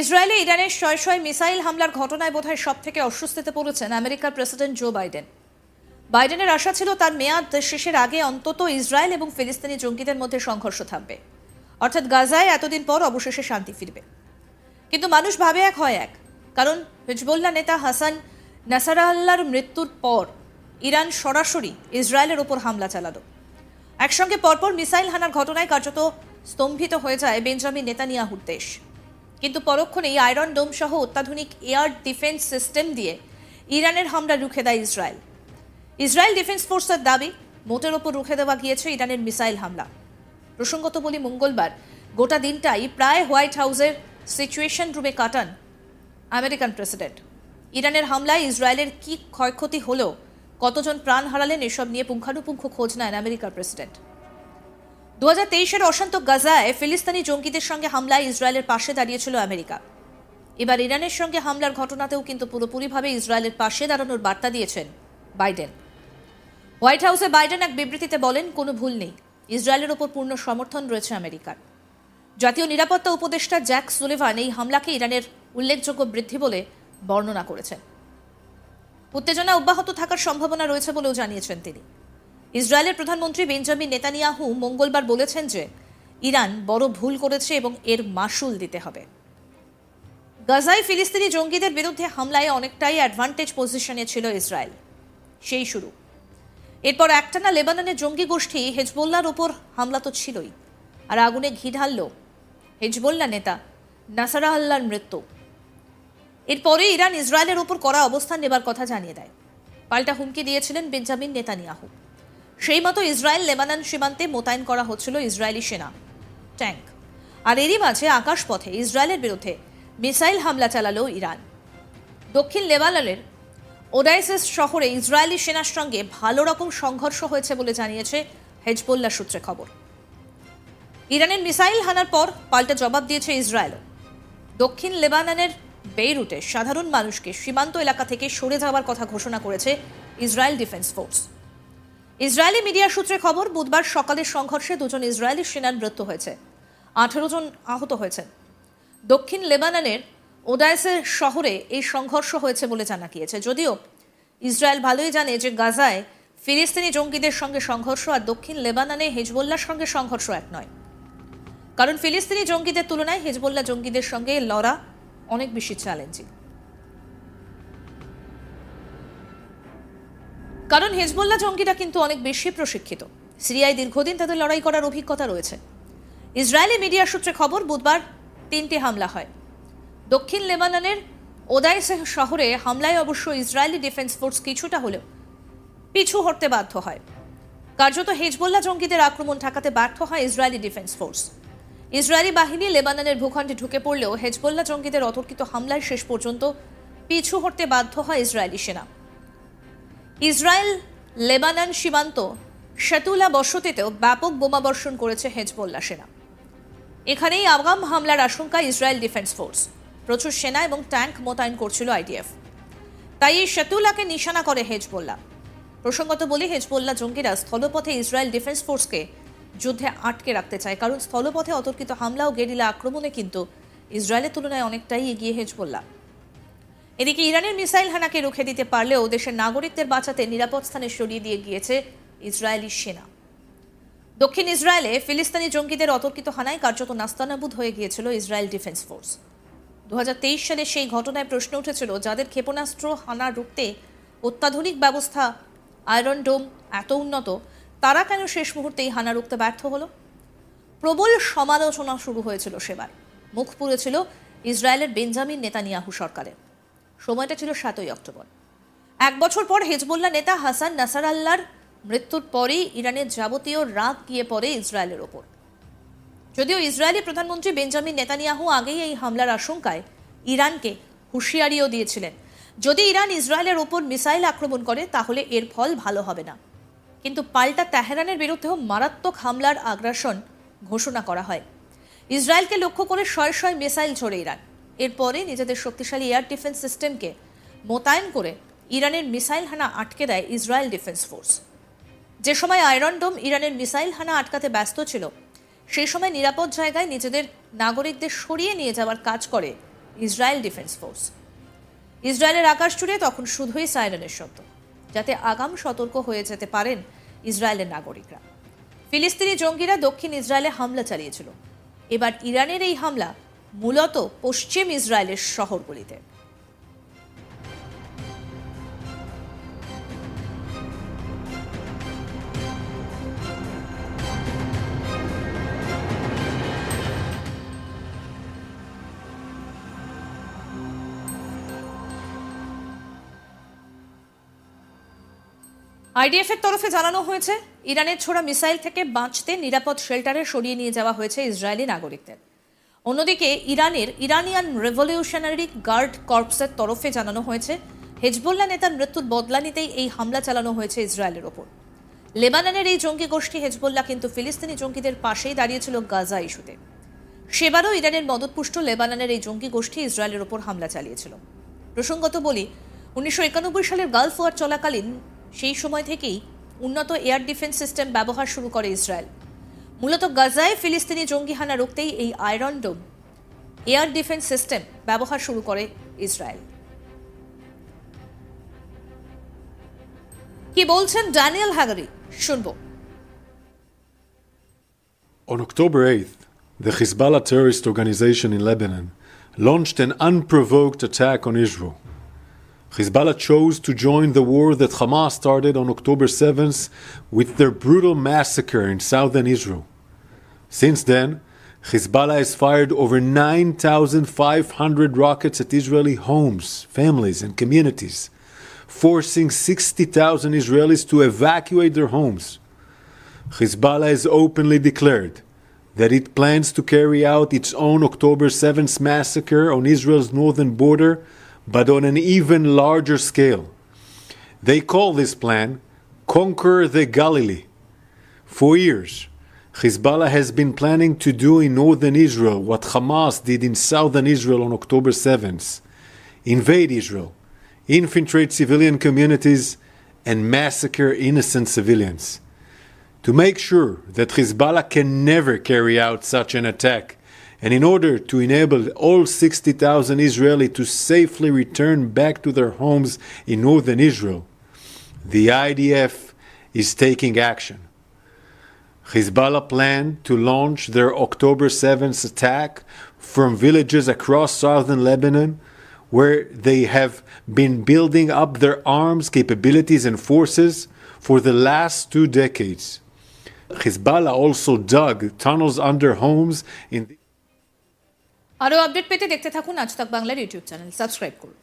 ইসরায়েলে ইরানের শয় শয় মিসাইল হামলার ঘটনায় বোধহয় সব থেকে অস্বস্তিতে পড়েছেন আমেরিকার প্রেসিডেন্ট জো বাইডেন। বাইডেনের আশা ছিল তার মেয়াদ শেষের আগে অন্তত ইসরায়েল এবং ফিলিস্তিনি জঙ্গিদের মধ্যে সংঘর্ষ থামবে। অর্থাৎ গাজায় এতদিন পর অবশেষে শান্তি ফিরবে। কিন্তু মানুষ ভাবে এক হয় এক, কারণ হিজবুল্লাহ নেতা হাসান নাসারাল্লাহর মৃত্যুর পর ইরান সরাসরি ইসরায়েলের ওপর হামলা চালালো। একসঙ্গে পরপর মিসাইল হানার ঘটনায় কার্যত স্তম্ভিত হয়ে যায় বেঞ্জামিন নেতানিয়াহুর দেশ। কিন্তু পরক্ষণেই আয়রন ডোম সহ অত্যাধুনিক এয়ার ডিফেন্স সিস্টেম দিয়ে ইরানের হামলা রুখে দেয় ইসরায়েল। ইসরায়েল ডিফেন্স ফোর্সের দাবি, মোটের ওপর রুখে দেওয়া গিয়েছে ইরানের মিসাইল হামলা। প্রসঙ্গত বলি, মঙ্গলবার গোটা দিনটাই প্রায় হোয়াইট হাউসের সিচুয়েশন রুমে কাটান আমেরিকান প্রেসিডেন্ট। ইরানের হামলায় ইসরায়েলের কি ক্ষয়ক্ষতি হলো, কতজন প্রাণ হারালেন, এসব নিয়ে পুঙ্খানুপুঙ্খ খোঁজ নেন আমেরিকার প্রেসিডেন্ট। দু হাজার অশান্ত গাজায় ফিলিস্তিনি জঙ্গিদের সঙ্গে হামলায় ইসরায়েলের পাশে দাঁড়িয়েছিল আমেরিকা। এবার ইরানের সঙ্গে হামলার ঘটনাতেও কিন্তু পুরোপুরিভাবে ইসরায়েলের পাশে দাঁড়ানোর বার্তা দিয়েছেন বাইডেন। হোয়াইট হাউসে বাইডেন এক বিবৃতিতে বলেন, কোনো ভুল নেই। ইসরায়েলের ওপর পূর্ণ সমর্থন রয়েছে আমেরিকার। জাতীয় নিরাপত্তা উপদেষ্টা জ্যাক সুলিভান এই হামলাকে ইরানের উল্লেখযোগ্য বৃদ্ধি বলে বর্ণনা করেছেন। উত্তেজনা অব্যাহত থাকার সম্ভাবনা রয়েছে বলেও জানিয়েছেন তিনি। ইসরায়েলের প্রধানমন্ত্রী বেঞ্জামিন নেতানিয়াহু মঙ্গলবার বলেছেন যে ইরান বড় ভুল করেছে এবং এর মাসুল দিতে হবে। গাজায় ফিলিস্তিনি জঙ্গিদের বিরুদ্ধে হামলায় অনেকটাই অ্যাডভান্টেজ পজিশনে ছিল ইসরায়েল। সেই শুরু। এরপর একটানা লেবাননের জঙ্গি গোষ্ঠী হেজবোল্লার ওপর হামলা তো ছিলই, আর আগুনে ঘি ঢালল হেজবোল্লা নেতা নাসারা আল্লাহর মৃত্যু। এরপরে ইরান ইসরায়েলের ওপর করা অবস্থান নেবার কথা জানিয়ে দেয়। পাল্টা হুমকি দিয়েছিলেন বেঞ্জামিন নেতানিয়াহু। সেই মতো ইসরায়েল লেবানন সীমান্তে মোতায়েন করা হচ্ছিল ইসরায়েলি সেনা। ট্যাঙ্ক। আর এরই মাঝে আকাশপথে ইসরায়েলের বিরুদ্ধে মিসাইল হামলা চালালো ইরান। দক্ষিণ লেবাননের ওডাইসেস শহরে ইসরায়েলি সেনার সঙ্গে ভালো রকম সংঘর্ষ হয়েছে বলে জানিয়েছে হেজবোল্লা সূত্রে খবর। ইরানের মিসাইল হানার পর পাল্টা জবাব দিয়েছে ইসরায়েলও। দক্ষিণ লেবাননের বেইরুটে সাধারণ মানুষকে সীমান্ত এলাকা থেকে সরে যাওয়ার কথা ঘোষণা করেছে Israel defence force. Israeli media সূত্রে খবর, বুধবার সকালের সংঘর্ষে দুজন ইসরায়েলি সেনার মৃত্যু হয়েছে। আঠেরো জন আহত হয়েছেন। দক্ষিণ লেবাননের ওডাইসের শহরে এই সংঘর্ষ হয়েছে বলে জানা গিয়েছে। যদিও ইসরায়েল ভালোই জানে যে গাজায় ফিলিস্তিনি জঙ্গিদের সঙ্গে সংঘর্ষ আর দক্ষিণ লেবাননে হেজবোল্লার সঙ্গে সংঘর্ষ এক নয়। কারণ ফিলিস্তিনি জঙ্গিদের তুলনায় হেজবোল্লা জঙ্গিদের সঙ্গে লড়া অনেক বেশি চ্যালেঞ্জিং কারণ হেজবোল্লা জঙ্গিরা কিন্তু অনেক বেশি প্রশিক্ষিত। সিরিয়ায় দীর্ঘদিন তাদের লড়াই করার অভিজ্ঞতা রয়েছে। ইসরায়েলি মিডিয়া সূত্রে খবর, বুধবার তিনটি হামলা হয়। দক্ষিণ লেবাননের ওদাইসে শহরে হামলায় অবশ্য ইসরায়েলি ডিফেন্স ফোর্স কিছুটা হলেও পিছু হটতে বাধ্য হয়। কার্যত হেজবোল্লা জঙ্গিদের আক্রমণ ঠেকাতে ব্যর্থ হয় ইসরায়েলি ডিফেন্স ফোর্স। ইসরায়েলি বাহিনী লেবাননের ভূখণ্ডে ঢুকে পড়লেও হেজবোল্লা জঙ্গিদের অতর্কিত হামলায় শেষ পর্যন্ত পিছু হটতে বাধ্য হয় ইসরায়েলি সেনা। ইসরায়েল, লেবানন সীমান্ত, শাতুলা বসতিতেও ব্যাপক বোমাবর্ষণ করেছে হেজবোল্লা সেনা। এখানেই আগাম হামলার আশঙ্কা ইসরায়েল ডিফেন্স ফোর্স। প্রচুর সেনা এবং ট্যাঙ্ক মোতায়েন করছিল আইডিএফ। তাই এই শাতুলাকে নিশানা করে হেজবোল্লা প্রসঙ্গত বলি হেজবোল্লা জঙ্গিরা স্থলপথে ইসরায়েল ডিফেন্স ফোর্সকে যুদ্ধে আটকে রাখতে চায়, কারণ স্থলপথে অতর্কিত হামলা ও গেরিলা আক্রমণে কিন্তু ইসরায়েলের তুলনায় অনেকটাই এগিয়ে হেজবোল্লা এদিকে ইরানের মিসাইল হানাকে রুখে দিতে পারলেও দেশের নাগরিকদের বাঁচাতে নিরাপদ স্থানে সরিয়ে দিয়ে গিয়েছে ইসরায়েলি সেনা। দক্ষিণ ইসরায়েলে ফিলিস্তিনি জঙ্গিদের অতর্কিত হানায় কার্যত নাস্তানাবুদ হয়ে গিয়েছিল ইসরায়েল ডিফেন্স ফোর্স। দু হাজার তেইশ সালে সেই ঘটনায় প্রশ্ন উঠেছিল, যাদের ক্ষেপণাস্ত্র হানা রুখতে অত্যাধুনিক ব্যবস্থা, আয়রন ডোম এত উন্নত, তারা কেন শেষ মুহূর্তেই হানা রুখতে ব্যর্থ হলো? প্রবল সমালোচনা শুরু হয়েছিল সেবার। মুখ পুড়েছিল ইসরায়েলের বেঞ্জামিন নেতানিয়াহু সরকারের। সময়টা ছিল সাতই অক্টোবর। এক বছর পর হেজবুল্লাহ নেতা হাসান নাসার আল্লাহর মৃত্যুর পরেই ইরানের যাবতীয় রাগ গিয়ে পড়ে ইসরায়েলের ওপর। যদিও ইসরায়েলি প্রধানমন্ত্রী বেঞ্জামিন নেতানিয়াহু আগেই এই হামলার আশঙ্কায় ইরানকে হুঁশিয়ারিও দিয়েছিলেন। যদি ইরান ইসরায়েলের ওপর মিসাইল আক্রমণ করে, তাহলে এর ফল ভালো হবে না। কিন্তু পাল্টা তেহরানের বিরুদ্ধেও মারাত্মক হামলার আগ্রাসন ঘোষণা করা হয়। ইসরায়েলকে লক্ষ্য করে শয় শয় মিসাইল ছোড়ে ইরান। এরপরে নিজেদের শক্তিশালী এয়ার ডিফেন্স সিস্টেমকে মোতায়েন করে ইরানের মিসাইল হানা আটকে দেয় ইসরায়েল ডিফেন্স ফোর্স। যে সময় আয়রন ডোম ইরানের মিসাইল হানা আটকাতে ব্যস্ত ছিল, সেই সময় নিরাপদ জায়গায় নিজেদের নাগরিকদের সরিয়ে নিয়ে যাওয়ার কাজ করে ইসরায়েল ডিফেন্স ফোর্স। ইসরায়েলের আকাশ জুড়ে তখন শুধুই সাইরেনের শব্দ, যাতে আগাম সতর্ক হয়ে যেতে পারেন ইসরায়েলের নাগরিকরা। ফিলিস্তিনি জঙ্গিরা দক্ষিণ ইসরায়েলে হামলা চালিয়েছিল। এবার ইরানের এই হামলা মূলত পশ্চিম ইসরায়েলের শহরগুলিতে। আইডিএফ এর তরফে জানানো হয়েছে, ইরানের ছোড়া মিসাইল থেকে বাঁচতে নিরাপদ শেল্টারে সরিয়ে নিয়ে যাওয়া হয়েছে ইসরায়েলি নাগরিকদের। অন্যদিকে ইরানের ইরানিয়ান রেভলিউশনারি গার্ড কর্পসের তরফে জানানো হয়েছে, হেজবুল্লাহ নেতার মৃত্যুর বদলা নিতেই এই হামলা চালানো হয়েছে ইসরায়েলের ওপর। লেবাননের এই জঙ্গি গোষ্ঠী হেজবুল্লাহ কিন্তু ফিলিস্তিনি জঙ্গিদের পাশেই দাঁড়িয়েছিল গাজা ইস্যুতে। সেবারও ইরানের মদতপুষ্ট লেবাননের এই জঙ্গি গোষ্ঠী ইসরায়েলের ওপর হামলা চালিয়েছিল। প্রসঙ্গত বলি, উনিশশো একানব্বই সালের গালফ ওয়ার চলাকালীন সেই সময় থেকেই উন্নত এয়ার ডিফেন্স সিস্টেম ব্যবহার শুরু করে ইসরায়েল। মূলত গাজায় ফিলিস্তিনি জঙ্গি হানা রুখতেই এই iron dome air defence system ব্যবহার শুরু করে ইসরায়েল কি বলছেন ড্যানিয়েল হ্যাগারি শুনবো On October 8th, the Hezbollah terrorist organization in Lebanon launched an unprovoked attack on Israel. Hezbollah chose to join the war that Hamas started on October 7th with their brutal massacre in southern Israel. Since then, Hezbollah has fired over 9,500 rockets at Israeli homes, families, and communities, forcing 60,000 Israelis to evacuate their homes. Hezbollah has openly declared that it plans to carry out its own October 7th massacre on Israel's northern border, but on an even larger scale. They call this plan Conquer the Galilee. For years, Hezbollah has been planning to do in northern Israel what Hamas did in southern Israel on October 7th invade Israel, infiltrate civilian communities, and massacre innocent civilians. To make sure that Hezbollah can never carry out such an attack, and in order to enable all 60,000 Israeli to safely return back to their homes in northern Israel, the IDF is taking action. Hezbollah planned to launch their October 7th attack from villages across southern Lebanon where they have been building up their arms capabilities and forces for the last two decades. Hezbollah also dug tunnels under homes in the আরও update পেতে দেখতে থাকুন আজ তাক বাংলার YouTube channel subscribe করুন